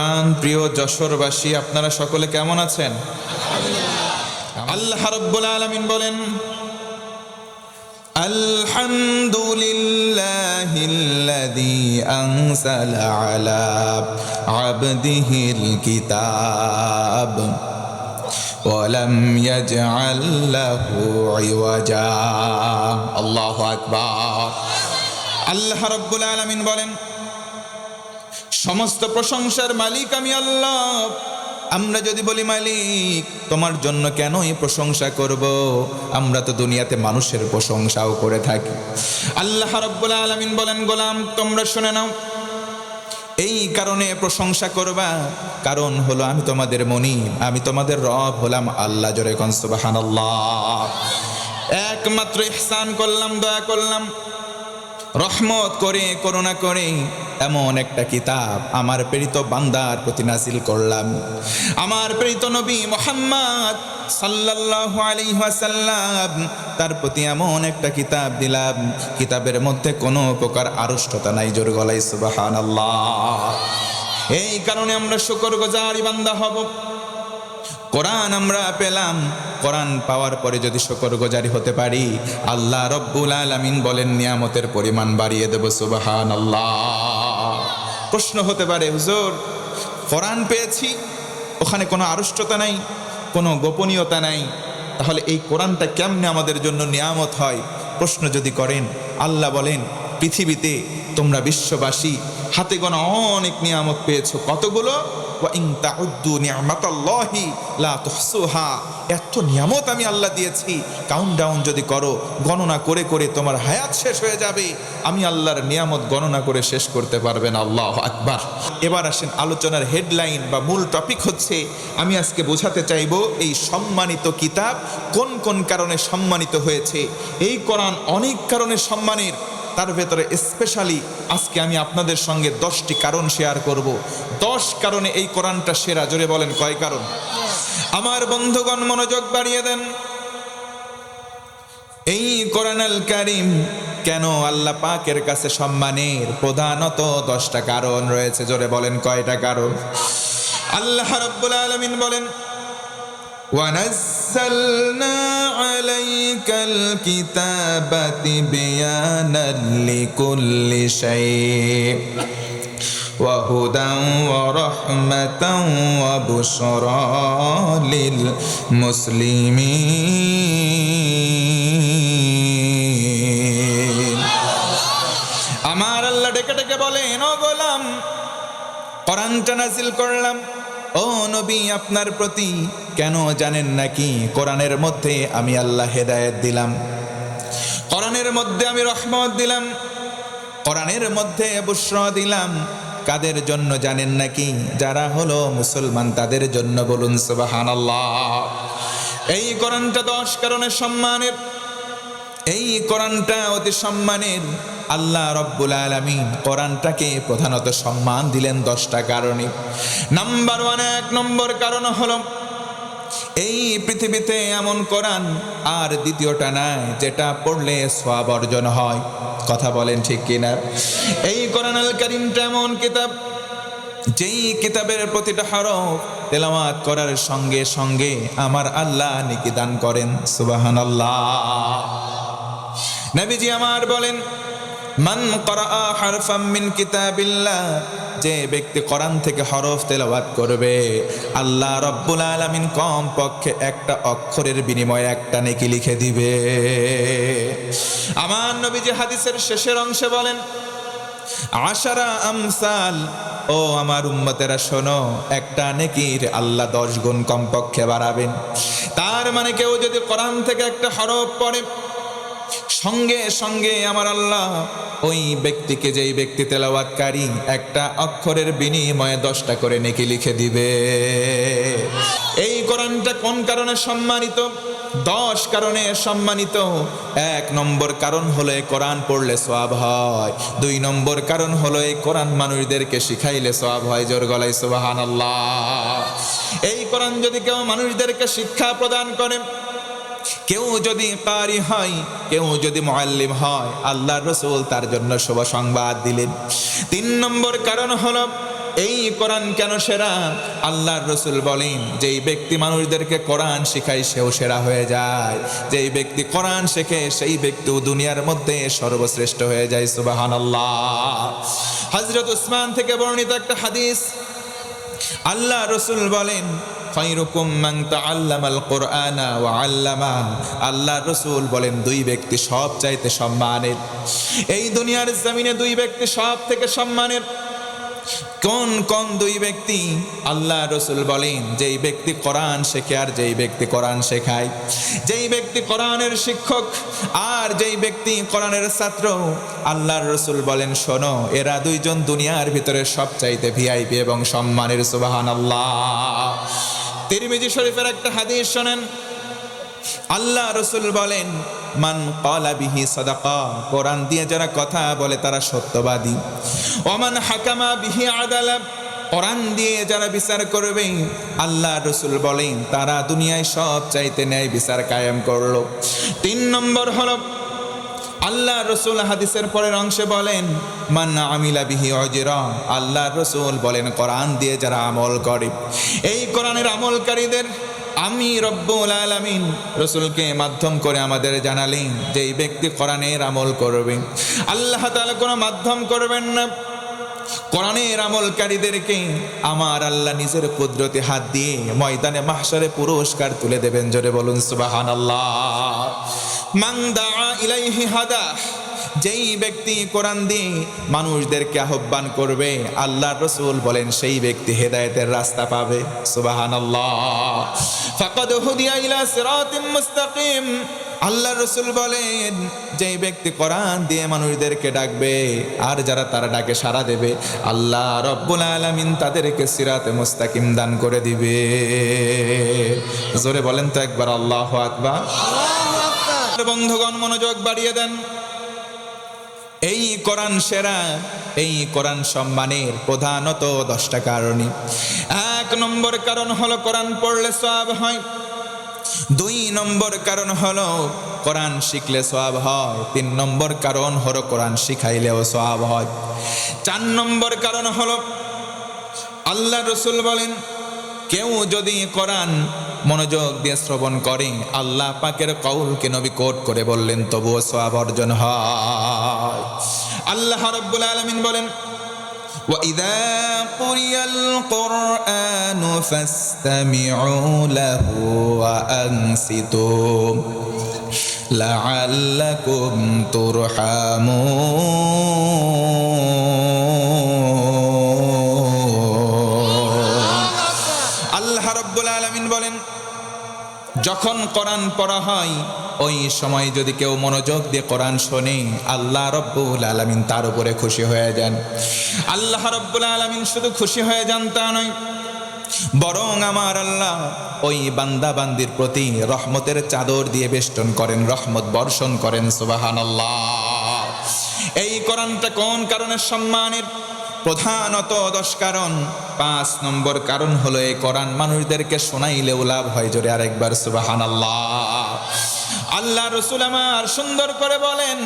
প্রাণ প্রিয় যশোরবাসী আপনারা সকলে কেমন আছেন আল্লাহ রব্বুল আলামিন বলেন الحمد لله الذي أنزل على عبده الكتاب ولم يجعل له عوجا الله أكبر আল্লাহ রব্বুল আলামিন বলেন সমস্ত প্রশংসার মালিক আমি আল্লাহ। আমরা যদি বলি, মালিক, তোমার জন্য কেন এই প্রশংসা করব? আমরা তো দুনিয়াতে মানুষের প্রশংসাও করে থাকি। আল্লাহ রব্বুল আলামিন বলেন, গোলাম, তোমরা শুনে নাও। এই কারণে প্রশংসা করবা। কারণ হলো, আমি তোমাদের মনি, আমি তোমাদের রব হলাম আল্লাহ জোরে কনসুবাহান একমাত্র ইহসান করলাম, দয়া করলাম। রহমত করে, করুণা করে। এমন একটা কিতাব আমার প্রেরিত বান্দার প্রতি নাজিল করলাম। আমার প্রেরিত নবী মোহাম্মদ সাল্লাল্লাহু আলাইহি ওয়াসাল্লাম তার প্রতি এমন একটা কিতাব দিলাম। কিতাবের মধ্যে কোনো প্রকার আড়ষ্টতা নাই, জোর গলাই সুবহানাল্লাহ। এই কারণে আমরা শুকর গুজারি বান্দা হব। কোরআন আমরা পেলাম। কোরআন পাওয়ার পরে যদি শকর গোজারি হতে পারি, আল্লাহ রব্বুল আলামিন বলেন, নিয়ামতের পরিমাণ বাড়িয়ে দেব সুবাহান আল্লাহ প্রশ্ন হতে পারে, হুজুর, কোরআন পেয়েছি, ওখানে কোনো আড়ষ্টতা নাই, কোনো গোপনীয়তা নাই, তাহলে এই কোরআনটা কেমনে আমাদের জন্য নিয়ামত হয়? প্রশ্ন যদি করেন, আল্লাহ বলেন, পৃথিবীতে তোমরা বিশ্ববাসী হাতে গোনা অনেক নিয়ামত পেয়েছ। কতগুলো? এত নিয়ামত আমি আল্লাহ দিয়েছি। কাউন্ট ডাউন যদি করো, গণনা করে করে তোমার হায়াত শেষ হয়ে যাবে। আমি আল্লাহর নিয়ামত গণনা করে শেষ করতে পারবেন আল্লাহ আকবার। এবার আসেন আলোচনার হেডলাইন বা মূল টপিক হচ্ছে, আমি আজকে বোঝাতে চাইব এই সম্মানিত কিতাব কোন কোন কারণে সম্মানিত হয়েছে। এই কোরআন অনেক কারণে সম্মানের। তার ভেতরে স্পেশালি আজকে আমি আপনাদের সঙ্গে দশটি কারণ শেয়ার করব। দশ কারণে এই কোরআনটা সেরা, জোরে বলেন কয় কারণ? আমার বন্ধুগণ মনোযোগ বাড়িয়ে দেন। এই কোরআনাল কারিম কেন আল্লাহ পাকের কাছে সম্মানের প্রধানত দশটা কারণ রয়েছে, জোরে বলেন কয়টা কারণ? আল্লাহ রব্বুল আলমিন বলেন ونزلنا عليك الكتاب بيانا لكل شيء وهدى ورحمة وبشرى للمسلمين আমার আল্লাহ ডেকে ডেকে বলেন ও গোলাম কোরআনটা নাজিল করলাম ও নবী, আপনার প্রতি কেন জানেন নাকি? কোরআনের মধ্যে আমি আল্লাহ হেদায়েত দিলাম। কোরআনের মধ্যে আমি রহমত দিলাম। কোরআনের মধ্যে বুশ্র দিলাম। কাদের জন্য জানেন নাকি? যারা হলো মুসলমান, তাদের জন্য বলুন সুবহানাল্লাহ। এই কোরআনটা দশ কারণে সম্মানের এই কোরআনটা অতি সম্মানের। আল্লাহ রব্বুল আলমিন কোরআনটাকে প্রধানত সম্মান দিলেন দশটা কারণে। নাম্বার ওয়ান, এক নম্বর কারণ হলো, এই পৃথিবীতে এমন কোরআন, আর দ্বিতীয়টা নাই, যেটা পড়লে সব অর্জন হয়। কথা বলেন ঠিক কিনা? এই কোরআন আল করিমটা এমন কিতাব, যেই কিতাবের প্রতিটা হরফ তেলাওয়াত করার সঙ্গে সঙ্গে আমার আল্লাহ নিকি দান করেন। সুবাহান আল্লাহ নবীজি আমার বলেন, মান করা হারফাম মিন কিতাবিল্লাহ যে ব্যক্তি কোরআন থেকে হরফ তেলাওয়াত করবে, আল্লাহ রব্বুল আলামিন কম পক্ষে একটা অক্ষরের বিনিময়ে একটা নেকি লিখে দিবে। আমার নবীজি হাদিসের শেষের অংশে বলেন, আশারা আমসাল ও আমার উম্মতেরা, শোনো, একটা নেকির আল্লাহ দশ গুণ কমপক্ষে বাড়াবেন। তার মানে কেউ যদি কোরআন থেকে একটা হরফ পড়ে সঙ্গে সঙ্গে আমার আল্লাহ ওই ব্যক্তিকে যেই ব্যক্তি তেলাওয়াতকারী, একটা অক্ষরের বিনিময়ে দশটা করে নেকি লিখে দিবে। এই কোরআনটা কোন কারণে সম্মানিত? দশ কারণে সম্মানিত। এক নম্বর কারণ হলো কোরআন পড়লে সোয়াব হয়। দুই নম্বর কারণ হলো এই কোরআন মানুষদেরকে শিখাইলে সোয়াব হয়, জোর গলায় সোবাহান আল্লাহ এই কোরআন যদি কেউ মানুষদেরকে শিক্ষা প্রদান করে কেউ যদি কারি হয়, কেউ যদি মোয়াল্লিম হয় আল্লাহ রসুল তার জন্য শুভ সংবাদ দিলেন। তিন নম্বর কারণ হলো, এই কোরআন কেন সেরা? আল্লাহর রসুল বলেন, যেই ব্যক্তি মানুষদেরকে কোরআন শিখায়, সেও সেরা হয়ে যায়। যেই ব্যক্তি কোরআন শেখে, সেই ব্যক্তিও দুনিয়ার মধ্যে সর্বশ্রেষ্ঠ হয়ে যায় সুবাহান আল্লাহ হজরত উসমান থেকে বর্ণিত একটা হাদিস আল্লাহ রসুল বলেন আল্লাহ রসুল বলেন, দুই ব্যক্তি সব চাইতে সম্মানের। এই দুনিয়ার জমিনে দুই ব্যক্তি সব থেকে সম্মানের। কোন কোন দুই ব্যক্তি? আল্লাহ রসুল বলেন, যেই ব্যক্তি কোরআন শেখে আর যেই ব্যক্তি কোরআন শেখায়। যেই ব্যক্তি কোরআনের শিক্ষক আর যেই ব্যক্তি কোরআনের ছাত্র, আল্লাহর রসুল বলেন, শোনো, এরা দুইজন দুনিয়ার ভিতরে সবচাইতে ভিআইপি এবং সম্মানের সুবাহান আল্লাহ তিরমিজি শরীফের একটা হাদিস শোনেন। আল্লাহ রসুল বলেন মান কলা বিহি সদাকা, কোরআন দিয়ে যারা কথা বলে তারা সত্যবাদী। ওমান হাকামা বিহি আদালা, কোরআন দিয়ে যারা বিচার করবে, আল্লাহ রসুল বলেন, তারা দুনিয়ায় সব চাইতে ন্যায় বিচার কায়েম করল। তিন নম্বর হলো, আল্লাহ রসুল হাদিসের পরের অংশে বলেন মান্না আমিলা বিহি অজিরা, আল্লাহ রসুল বলেন, কোরআন দিয়ে যারা আমল করে। এই কোরআনের আমলকারীদের আমি রব্বুল আলামিন রসুলকে মাধ্যম করে আমাদের জানালেন যে এই ব্যক্তি কোরআনের আমল করবে। আল্লাহ তাআলা কোনো মাধ্যম করবেন না। কোরআনের আমলকারীদেরকে আমার আল্লাহ নিজের কুদরতে হাত দিয়ে ময়দানে মাহশরে পুরস্কার তুলে দেবেন। জোরে বলুন সুবাহান আল্লাহ দাআ ইলাইহি হাদা যেই ব্যক্তি কোরআন দিয়ে মানুষদেরকে আহ্বান করবে আল্লাহ রসুল বলেন সেই ব্যক্তি হেদায়েতের রাস্তা পাবে। সুবাহান আল্লাহ ফাকাদ হুদিয়া ইলা সিরাতিম মুস্তাকিম। আল্লাহ রসুল বলেন যেই ব্যক্তি কোরআন দিয়ে মানুষদেরকে ডাকবে আর যারা তারা ডাকে সাড়া দেবে আল্লাহ রব্বুল আলামিন তাদেরকে সিরাতে মুস্তাকিম দান করে দিবে। জোরে বলেন তো একবার আল্লাহ আকবার। বন্ধুগণ মনোযোগ বাড়িয়ে দেন। এই কোরআন সেরা, এই কোরআন সম্মানের প্রধানত দশটা কারণই। এক নম্বর কারণ হলো কোরআন পড়লে সব হয়। দুই নম্বর কারণ হলো কোরআন শিখলে সব হয়। তিন নম্বর কারণ হলো কোরআন শিখাইলেও সব হয়। চার নম্বর কারণ হলো আল্লাহ রসুল বলেন কেউ যদি কোরআন মনোযোগ দিয়ে শ্রবণ করে আল্লাহ পাকের কৌলকে নবী কোট করে বললেন তবুও সব অর্জন হয় আল্লাহ রব্বুল আলমিন বলেন وإذا قرئ القرآن فاستمعوا له وأنصتوا لعلكم ترحمون আল্লাহ রব্বুল আলমিন বলেন, যখন কোরআন পড়া হয়, ওই সময় যদি কেউ মনোযোগ দিয়ে কোরআন শোনে, আল্লাহ রব্বুল আলমিন তার উপরে খুশি হয়ে যান। আল্লাহ রব্বুল আলমিন শুধু খুশি হয়ে যান তা নয়, বরং আমার আল্লাহ ওই বান্দা বান্দির প্রতি রহমতের চাদর দিয়ে বেষ্টন করেন, রহমত বর্ষণ করেন সুবাহান আল্লাহ এই কোরআনটা কোন কারণে সম্মানের? প্রধানত দশ কারণ। পাঁচ নম্বর কারণ হলো এই কোরআন মানুষদেরকে শোনাইলেও লাভ হয় জোরে আরেকবার সুবাহান আল্লাহ আল্লাহ রসুল আমার সুন্দর করে বলেন,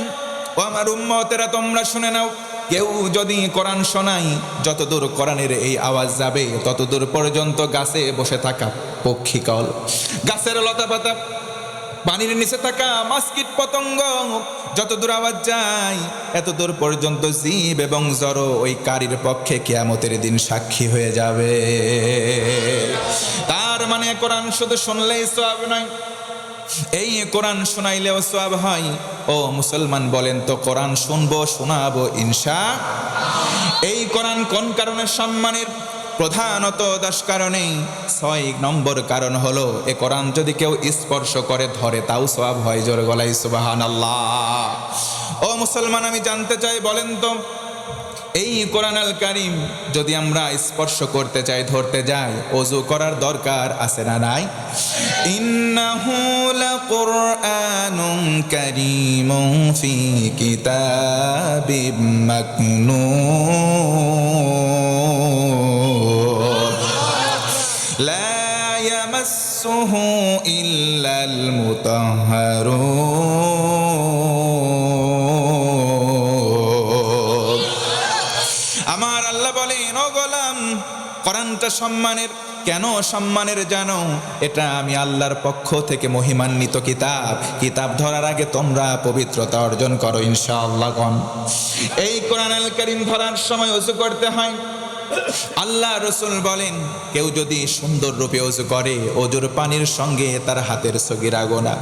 ও আমার উম্মতেরা, তোমরা শুনে নাও, কেউ যদি কোরআন শোনাই যতদূর কোরআনের এই আওয়াজ যাবে, ততদূর পর্যন্ত গাছে বসে থাকা পক্ষীকল গাছের লতা পাতা পানির নিচে থাকা মাস্কিট পতঙ্গ, যত দূর আওয়াজ যায়, এত দূর পর্যন্ত জীব এবং জড় ওই কারির পক্ষে কেয়ামতের দিন সাক্ষী হয়ে যাবে। তার মানে কোরআন শুধু শুনলেই সব নয়, এই কোরআন শোনাইলেও সব হয়। ও মুসলমান বলেন তো, কোরআন শুনব, শোনাবো, ইনশা এই কোরআন কোন কারণে সম্মানের? প্রধানত দশ কারণেই। ছয় নম্বর কারণ হলো, এ কোরআন যদি কেউ স্পর্শ করে, ধরে, তাও সব হয়, জোর গলাই সুবাহান আল্লাহ ও মুসলমান, আমি জানতে চাই, বলেন তো, এই কোরআন আল কারিম যদি আমরা স্পর্শ করতে চাই, ধরতে যাই, অজু করার দরকার আছে না নাই? ইন্নাহু লাকুরআনুন কারীমুন ফি কিতাবিম মাকনুন। মাসুহু ইল্লাল মুতাহহারুন আমার আল্লাহ বলেন, ও গোলাম, কোরআনটা সম্মানের, কেন সম্মানের জানো? এটা আমি আল্লাহর পক্ষ থেকে মহিমান্বিত কিতাব। কিতাব ধরার আগে তোমরা পবিত্রতা অর্জন করো ইনশাআল্লাহ এই কোরআন আল করিম ধরার সময় উজু করতে হয়। আল্লাহ রসুল বলেন, কেউ যদি সুন্দর রূপে অজু করে অজুর পানির সঙ্গে তার হাতের সগিরা গোনা,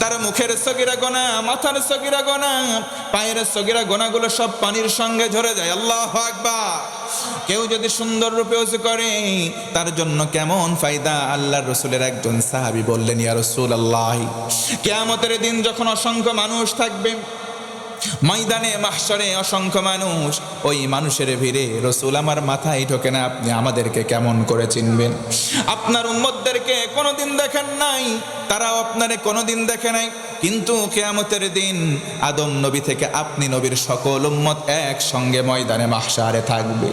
তার মুখের সগিরা গোনা, মাথার সগিরা গোনা, পায়ের সগিরা গোনাগুলো সব পানির সঙ্গে ঝরে যায়। আল্লাহ আকবার। কেউ যদি সুন্দর রূপে অজু করে, তার জন্য কেমন ফায়দা? আল্লাহ রসুলের একজন সাহাবি বললেন, ইয়া রসুল আল্লাহ কেয়ামতের দিন যখন অসংখ্য মানুষ থাকবে ময়দানে মাহসরে অসংখ্য মানুষ। ওই মানুষের ভিড়ে রসুল আমার মাথায় ঢোকে না, আপনি আমাদেরকে কেমন করে চিনবেন? আপনার উম্মতদেরকে কোনোদিন দেখেন নাই, তারাও আপনারে কোনোদিন দেখে নাই। কিন্তু কেয়ামতের দিন আদম নবী থেকে আপনি নবীর সকল উম্মত একসঙ্গে ময়দানে মাহসারে থাকবে।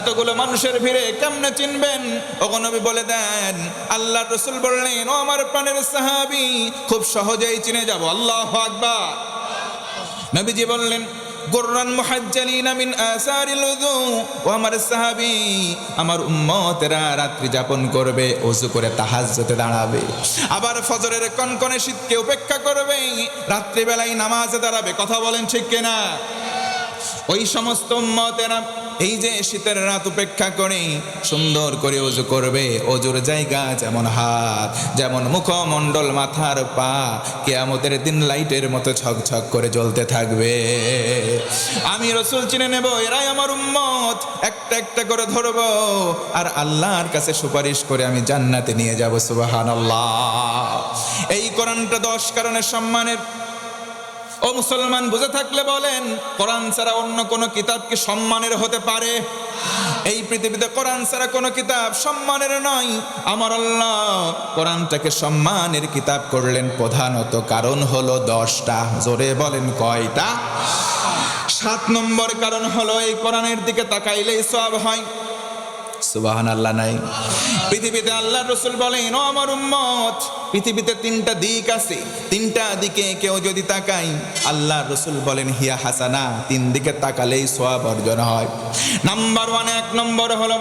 এতগুলো মানুষের ভিড়ে কেমনে চিনবেন? ওগো নবী বলে দেন আল্লাহ রসুল বললেন, ও আমার প্রাণের সাহাবি, খুব সহজেই চিনে যাব। আল্লাহ আকবার। নবীজি বললেন, গুররান মুহাজ্জালিনা মিন আসারিল উযু, ও আমার সাহাবী, আমার উম্মতরা রাত্রি যাপন করবে ওযু করে তাহাজ্জুদে দাঁড়াবে। আবার ফজরের কনকনে শীতকে উপেক্ষা করবে রাত্রি বেলায় নামাজে দাঁড়াবে। কথা বলেন ঠিক কিনা? ওই সমস্ত উম্মতেরা এই যে শীতের রাত উপেক্ষা করে সুন্দর করে অজু করবে অজুর জায়গা যেমন হাত, যেমন মুখমণ্ডল মাথার পা, কেয়ামতের দিন লাইটের মতো ছকছক করে জ্বলতে থাকবে। আমি রসুল চিনে নেব, এরাই আমার উম্মত, একটা একটা করে ধরবো, আর আল্লাহর কাছে সুপারিশ করে আমি জান্নাতে নিয়ে যাব সুবাহান এই কোরআনটা দশ কারণে সম্মানের ও মুসলমান, বুঝে থাকলে বলেন, কোরআন ছাড়া অন্য কোন কিতাব কি সম্মানের হতে পারে? এই পৃথিবীতে কোরআন ছাড়া কোনো কিতাব সম্মানের নয়। আমার আল্লাহ কোরআনটাকে সম্মানের কিতাব করলেন, প্রধানত কারণ হলো দশটা, জোরে বলেন কয়টা? সাত নম্বর কারণ হলো এই কোরআনের দিকে তাকাইলেই সব হয়। সুবাহান আল্লাহ নাই। পৃথিবীতে আল্লাহ রসুল বলেন আমার উম্মত, পৃথিবীতে তিনটা দিক আছে। তিনটা দিকে কেউ যদি তাকাই আল্লাহ রসুল বলেন, হিয়া হাসানা তিন দিকে তাকালেই সোয়াব অর্জন হয়। নাম্বার ওয়ান, এক নম্বর হলো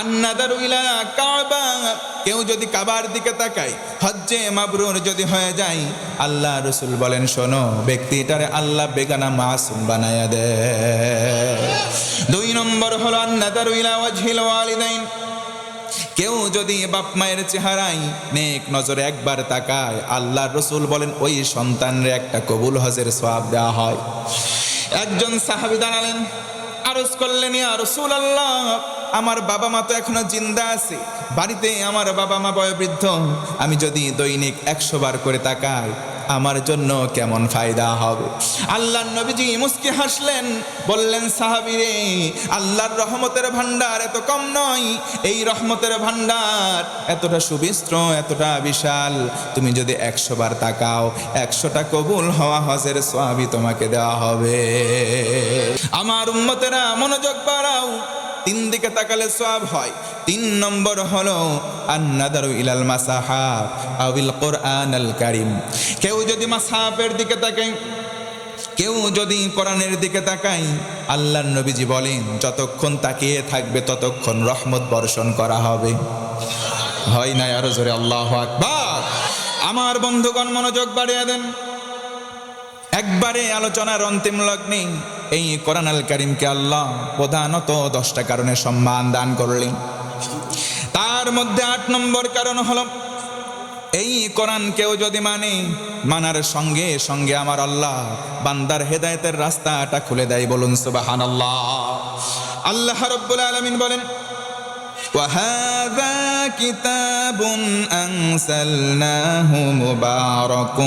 আন্নাদারু ইলা কাবা। কেউ যদি কাবার দিকে তাকায়, হজ্জে মাবরুর যদি হয়ে যায়, আল্লাহ রসুল বলেন, শোনো, ব্যক্তিটারে আল্লাহ বেগানা মাসুম বানায়া দে। দুই নম্বর হলো আন্নাদারু ইলা ওয়াজহিল ওয়ালিদাইন। কেউ যদি বাপ মায়ের চেহারায় নেক নজরে একবার তাকায়, আল্লাহ রসুল বলেন, ওই সন্তানরে একটা কবুল হজের সওয়াব দেওয়া হয়। একজন সাহাবি দাঁড়ালেন, আরজ করলেন, ইয়া রসুল আল্লাহ আমার বাবা মা তো এখনও জিন্দা আছে। বাড়িতে আমার বাবা মা বয়োবৃদ্ধ। আমি যদি দৈনিক একশো বার করে তাকাই, আমার জন্য কেমন ফায়দা হবে? আল্লাহ নবীজি মুস্কি হাসলেন, বললেন, সাহাবিরে, আল্লাহর রহমতের ভান্ডার এত কম নয়। এই রহমতের ভান্ডার এতটা সুবিস্ত্র, এতটা বিশাল। তুমি যদি একশো বার তাকাও, একশোটা কবুল হওয়া হজের সোয়াবি তোমাকে দেওয়া হবে। আমার উন্মতেরা মনোযোগ বাড়াও তিন দিকে তাকালে সব হয়। তিন নম্বর হলো আন্নাদারু ইলাল মাসাহাব আবিল কোরআন আল কারিম। কেউ যদি মাসাহাবের দিকে তাকায়, কেউ যদি কোরআনের দিকে তাকায়, আল্লাহর নবীজি বলেন, যতক্ষণ তাকিয়ে থাকবে, ততক্ষণ রহমত বর্ষণ করা হবে। হয় না, আরও জোরে আল্লাহ আকবার। আমার বন্ধুগণ মনোযোগ বাড়িয়ে দেন। একবারে আলোচনার অন্তিম লগ্নে এই কোরআন আল করিমকে আল্লাহ প্রধানত দশটা কারণে সম্মান দান করলেন তার মধ্যে আট নম্বর কারণ হলো এই কোরআন কেউ যদি মানে মানার সঙ্গে সঙ্গে আমার আল্লাহ বান্দার হেদায়েতের রাস্তাটা খুলে দেয় বলুন সুবাহান আল্লাহ আল্লাহ রব্বুল আলমিন বলেন وهذا كتاب أنزلناه مبارك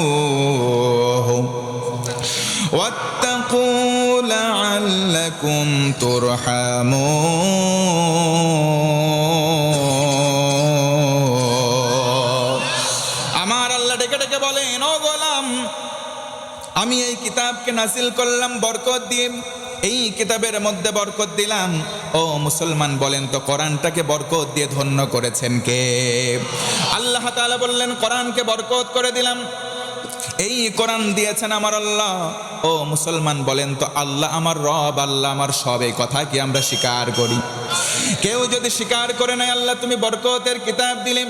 فاتبعوه واتقوا لعلكم ترحمون আমার আল্লাহ ডেকে ডেকে বলেন ও গোলাম আমি এই কিতাবকে নাসিল করলাম বরকত দিয়ে এই কিতাবের মধ্যে বরকত দিলাম ও মুসলমান বলেন তো কোরআনটাকে বরকত দিয়ে ধন্য করেছেন কে আল্লাহ তাআলা বললেন কোরআনকে বরকত করে দিলাম এই কোরআন দিয়েছেন আমার আল্লাহ ও মুসলমান বলেন তো, আল্লাহ আমার রব, আল্লাহ আমার সব, এই কথা কি আমরা স্বীকার করি? কেউ যদি স্বীকার করে নাই আল্লাহ তুমি বরকতের কিতাব দিলে।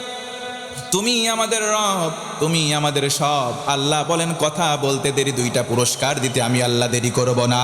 তুমি আমাদের রব, তুমি আমাদের সব। আল্লাহ বলেন, কথা বলতে দেরি, দুইটা পুরস্কার দিতে আমি আল্লাহ দেরি করব না।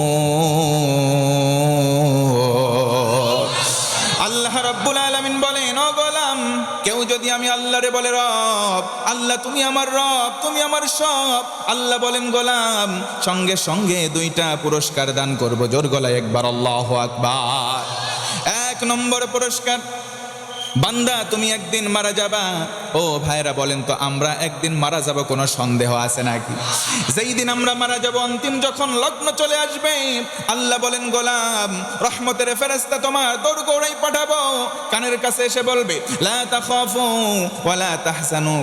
আমি আল্লাহরে বলে রব, আল্লাহ তুমি আমার রব, তুমি আমার সব। আল্লাহ বলেন, গোলাম, সঙ্গে সঙ্গে দুইটা পুরস্কার দান করব। জোর গলায় একবার, আল্লাহ আকবার। এক নম্বর পুরস্কার বান্দা, তুমি একদিন মারা যাবা। ও ভাইরা বলেন তো, আমরা একদিন মারা যাব, কোনো সন্দেহ আছে নাকি? যেই দিন আমরা মারা যাব, অন্তিম যখন লগ্ন চলে আসবে, আল্লাহ বলেন, গোলাম, রহমতের ফেরেস্তা তোমার দৌড় গৌড়াই পাঠাবো। কানের কাছে এসে বলবে, লা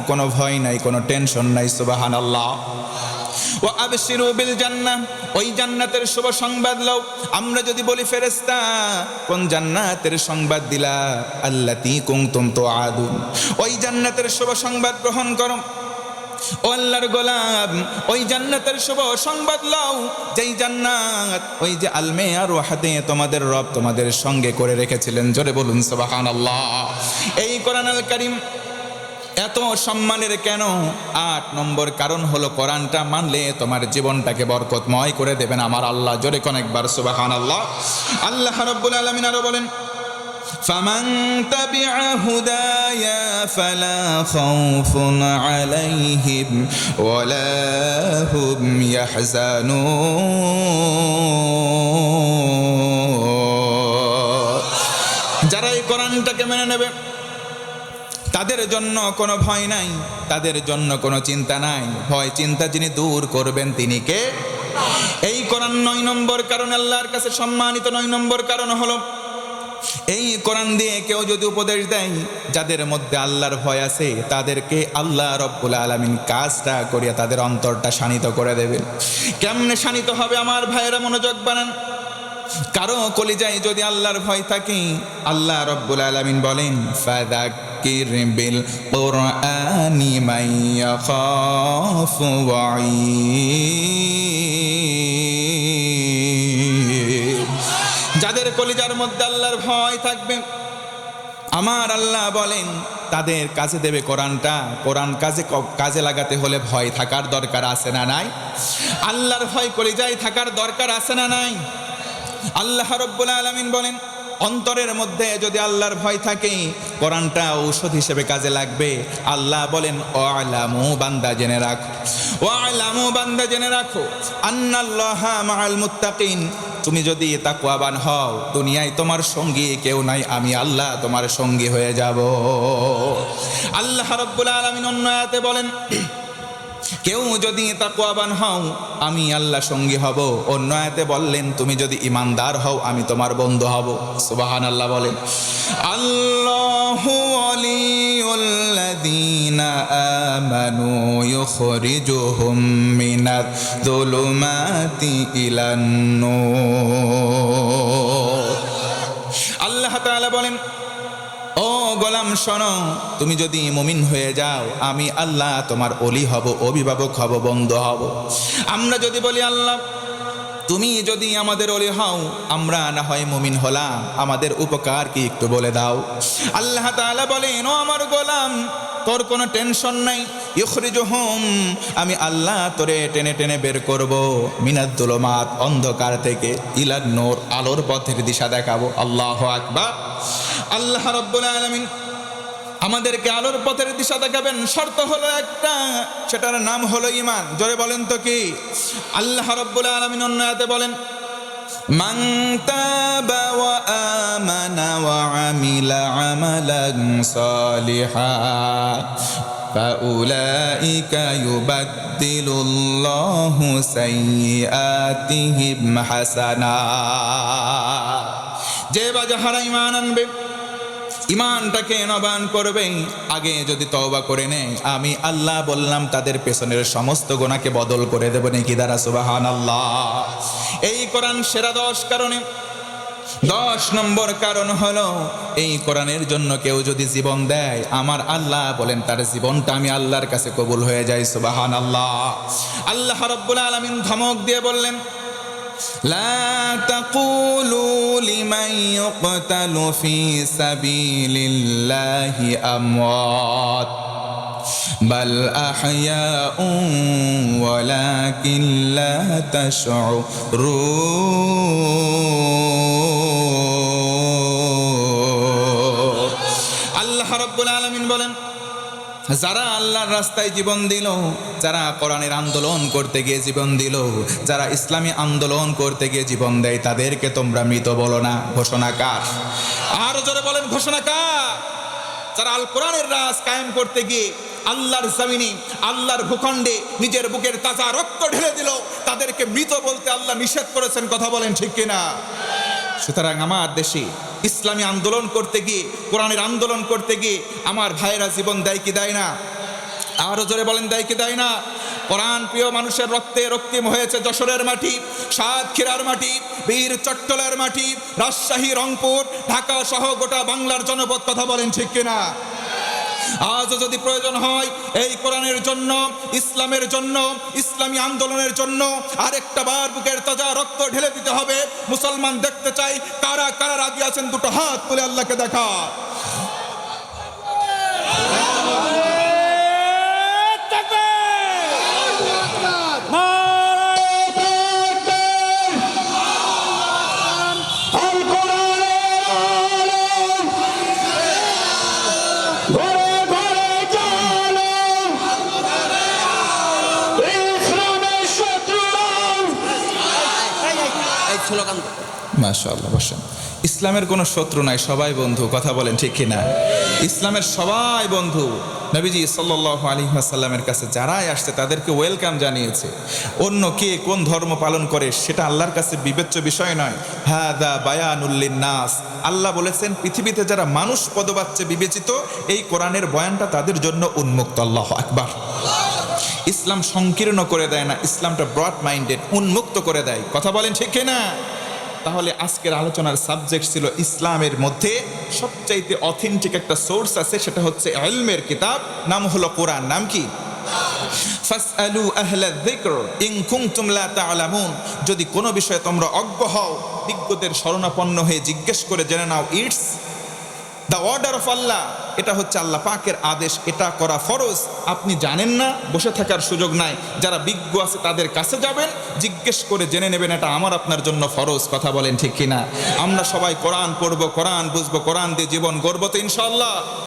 কোনো ভয় নাই, কোনো টেনশন নাই, সুবহানাল্লাহ। ও আবশিরু বিল জান্নাহ, ওই জান্নাতের শুভ সংবাদ লও। আমরা যদি বলি, ফেরেশতা, কোন জান্নাতের সংবাদ দিলা? আল্লাতি কুনতুম তুআদুন। ওই জান্নাতের শুভ সংবাদ গ্রহণ করো। ও আল্লাহর গোলাম, ওই জান্নাতের শুভ সংবাদ লও। যেই জান্নাত, ওই যে আলমে আর ওয়াহাদে তোমাদের রব তোমাদের সঙ্গে করে রেখেছিলেন। জোরে বলুন, সুবহানাল্লাহ। এই কোরআন আল কারীম এত সম্মানের কেন আট নম্বর কারণ হলো কোরআনটা মানলে তোমার জীবনটাকে বরকতময় করে দেবেন আমার আল্লাহ জোরে অনেকবার সুবাহান আল্লাহ আল্লাহ রব্বুল আলমিন আরো বলেন فمن تبع هداي فلا خوف عليهم ولا هم يحزنون যারা এই কোরআনটাকে মেনে নেবে তাদের জন্য কোনো ভয় নাই, তাদের জন্য কোনো চিন্তা নাই। ভয় চিন্তা যিনি দূর করবেন তিনি কে? এই কোরআন নয় নম্বর কারণ, আল্লাহর কাছে সম্মানিত নয় নম্বর কারণ হলো, এই কোরআন দিয়ে কেউ যদি উপদেশ দেয়, যাদের মধ্যে আল্লাহর ভয় আছে, তাদেরকে আল্লাহ রব্বুল আলমিন কাজটা করিয়া তাদের অন্তরটা শানিত করে দেবেন কেমনে শানিত হবে? আমার ভাইয়েরা মনোযোগ বানান কারও কলিজায় যদি আল্লাহর ভয় থাকে, আল্লাহ রব্বুল আলামিন বলেন ফাদাক্কির বিল কুরআনি ইয়াখাফু ওয়াঈদ। যাদের কলিজার মধ্যে আল্লাহর ভয় থাকবে, আমার আল্লাহ বলেন, তাদের কাজে দেবে কোরআনটা। কোরআন কাজে কাজে লাগাতে হলে ভয় থাকার দরকার আছে না নাই? আল্লাহর ভয় কলিজায় থাকার দরকার আছে না নাই? আল্লাহ রব্বুল আলমিন বলেন, অন্তরের মধ্যে যদি আল্লাহর ভয় থাকে, কোরআনটা ঔষধ হিসেবে কাজে লাগবে। আল্লাহ বলেন ও আলামু বান্দা, জেনে রাখো। ও আলামু বান্দা, জেনে রাখো। আন্নাল্লাহ মাআল মুত্তাকিন। তুমি যদি তাকুয়াবান হও, দুনিয়ায় তোমার সঙ্গী কেউ নাই, আমি আল্লাহ তোমার সঙ্গী হয়ে যাব। আল্লাহ রব্বুল আলমিন অন্য বলেন কেউ যদি তাকুয়াবান হও, আমি আল্লাহ সঙ্গী হব। অন্য আয়াতে বললেন, তুমি যদি ইমানদার হও, আমি তোমার বন্ধু হব। সুবাহান আল্লাহ বলেন আল্লাহু ইলান নূর। আল্লাহ তাআলা বলেন ও গোলাম শোনো, তুমি যদি মুমিন হয়ে যাও, আমি আল্লাহ তোমার অলি হব, অভিভাবক হব, বন্ধু হব। আমরা যদি বলি, আল্লাহ, তুমি যদি আমাদের অলি হও, আমরা না হয় মুমিন হলাম, আমাদের উপকার কি একটু বলে দাও? আল্লাহ তাআলা বলেন, ও আমার গোলাম, তোর কোনো টেনশন নাই, ইখরিজুহুম, আমি আল্লাহ তোরে টেনে টেনে বের করব মিনাদ্দুলমাত অন্ধকার থেকে ইলার নূর, আলোর পথের দিশা দেখাবো, আল্লাহ আকবার। আল্লাহ রব্বুল আলামিন আমাদেরকে আলোর পথের দিশা দেখাবেন শর্ত হলো একটা সেটার নাম হলো ইমান জোরে বলেন তো কি আল্লাহ রব্বুল আলামিন অন্য আয়াতে বলেন من تاب وآمن وعمل عملا صالحا فأولئك يبدل الله سيئاتهم حسنات যে বাজাহারা ইমান আনবে ইমানটাকে নবান করবে। আগে যদি তওবা করে নেয়, আমি আল্লাহ বললাম, তাদের পেছনের সমস্ত গোনাকে বদল করে দেব নাকি দ্বারা সুবাহান আল্লাহ এই কোরআন সেরা দশ কারণে। দশ নম্বর কারণ হলো, এই কোরআনের জন্য কেউ যদি জীবন দেয়, আমার আল্লাহ বলেন, তার জীবনটা আমি আল্লাহর কাছে কবুল হয়ে যাই সুবাহান আল্লাহ আল্লাহ রব্বুল আলমিন ধমক দিয়ে বললেন لا تقولوا لمن يقتل في سبيل الله أموات بل أحياء ولكن لا تشعرون. যারা আল্লাহর রাস্তায় জীবন দিল, যারা কোরআনের আন্দোলন করতে গিয়ে জীবন দিল, যারা ইসলামী আন্দোলন করতে গিয়ে জীবন দেয়, তাদেরকে তোমরা মৃত বলো না। ঘোষণা কার? আর জোরে বলেন, ঘোষণা কার? যারা আল কোরআনের রাজ কায়েম করতে গিয়ে আল্লাহর জমিনে, আল্লাহর ভূখণ্ডে নিজের বুকের তাজা রক্ত ঢেলে দিল, তাদেরকে মৃত বলতে আল্লাহ নিষেধ করেছেন, কথা বলেন ঠিক কিনা? সুতরাং আমার দেশে ইসলামী আন্দোলন করতে গিয়ে, কোরআনের আন্দোলন করতে গিয়ে আমার ভাইয়েরা জীবন দেয় কি দেয় না? আরও জোরে বলেন, দেয় কি দেয় না? কোরআন প্রিয় মানুষের রক্তে রক্তিম হয়েছে যশোরের মাটি, সাতক্ষীরার মাটি, বীর চট্টলার মাটি, রাজশাহী, রংপুর, ঢাকা সহ গোটা বাংলার জনপদ, কথা বলেন ঠিক কিনা? আজও যদি প্রয়োজন হয়, এই কোরআনের জন্য, ইসলামের জন্য, ইসলামী আন্দোলনের জন্য আরেকটা বার বুকের তাজা রক্ত ঢেলে দিতে হবে। মুসলমান দেখতে চাই, কারা কারা রাজি আছেন? দুটো হাত তুলে আল্লাহকে দেখা। মাশাআল্লাহ, বসেন। ইসলামের কোনো শত্রু নাই, সবাই বন্ধু, কথা বলেন ঠিক কিনা? ইসলামের সবাই বন্ধু। নবীজি সাল্লাল্লাহু আলাইহি ওয়াসাল্লামের কাছে যারাই আসছে, তাদেরকে ওয়েলকাম জানিয়েছে। অন্য কে কোন ধর্ম পালন করে, সেটা আল্লাহর কাছে বিবেচ্য বিষয় নয়। হ্যাঁ দা বায়ানুল্লিন নাস আল্লাহ বলেছেন, পৃথিবীতে যারা মানুষ পদবাচ্যে বিবেচিত, এই কোরআনের বয়ানটা তাদের জন্য উন্মুক্ত, আল্লাহ আকবার। ইসলাম সংকীর্ণ করে দেয় না, ইসলামটা ব্রড মাইন্ডেড উন্মুক্ত করে দেয়। কথা বলেন ঠিক না তাহলে আজকের আলোচনার সাবজেক্ট ছিল ইসলামের মধ্যে সবচাইতে অথেন্টিক একটা সোর্স আছে, সেটা হচ্ছে এলমের কিতাব, নাম হলো কোরআন। নাম কি? যদি কোনো বিষয়ে তোমরা অজ্ঞ হও, বিজ্ঞদের শরণাপন্ন হয়ে জিজ্ঞেস করে জেনে নাও it's the order of Allah এটা হচ্ছে আল্লাহ পাকের আদেশ, এটা করা ফরজ। আপনি জানেন না, বসে থাকার সুযোগ নাই। যারা বিজ্ঞ আছে, তাদের কাছে যাবেন, জিজ্ঞেস করে জেনে নেবেন, এটা আমার আপনার জন্য ফরজ, কথা বলেন ঠিক কিনা। আমরা সবাই কোরআন পড়ব, কোরআন বুঝব, কোরআন দিয়ে জীবন গড়বো তো ইনশাল্লাহ